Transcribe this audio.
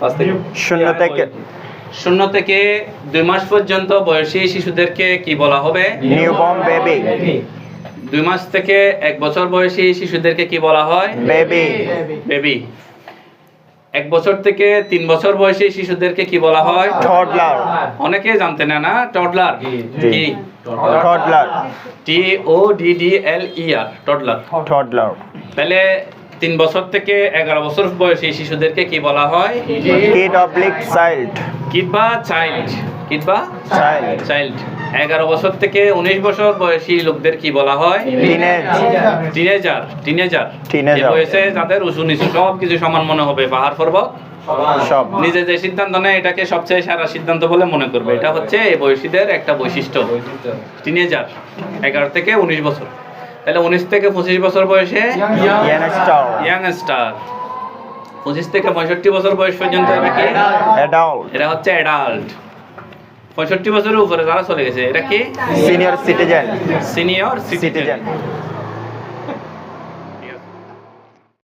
পাঁচ থেকে শূন্য থেকে শূন্য থেকে দুই মাস পর্যন্ত বয়সী শিশুদেরকে কি বলা হবে? নিউবর্ন বেবি দুই মাস থেকে এক বছর বয়সী শিশুদেরকে কি বলা হয়? বেবি বেবি এক বছর থেকে তিন বছর বয়সী শিশুদেরকে কি বলা হয়? টডলার অনেকে জানতে না না? টডলার কি? Toddler T O D D L E R toddler toddler তাহলে তিন বছর থেকে এগারো বছর বয়সী শিশুদেরকে কি বলা হয়? কিড অবলিক চাইল্ড কিড বা চাইল্ড কিড বা চাইল্ড চাইল্ড এগারো বছর থেকে উনিশ বছর বয়সী লোকদের কি বলা হয়? টিনেজ টিনেজার টিনেজার বয়সে যাদের উঁচু নিচু সব কিছু সমান মনে হবে পাহাড় পর্বত? সব। নিজে যে সিদ্ধান্ত নেয় এটাকে সবচেয়ে সেরা সিদ্ধান্ত বলে মনে করবে। এটা হচ্ছে এই বয়সীদের একটা বৈশিষ্ট্য। টিনেজার এগারো থেকে উনিশ বছর। তাহলে উনিশ থেকে পঁচিশ বছর বয়সে ইয়াংস্টার ইয়াং স্টার পঁচিশ থেকে পঁয়ষট্টি বছর বয়স পর্যন্ত এরা কি? এরা হচ্ছে অ্যাডাল্ট পঁয়ষট্টি বছরের উপরে তারা চলে গেছে এটা কি? Senior citizen senior citizen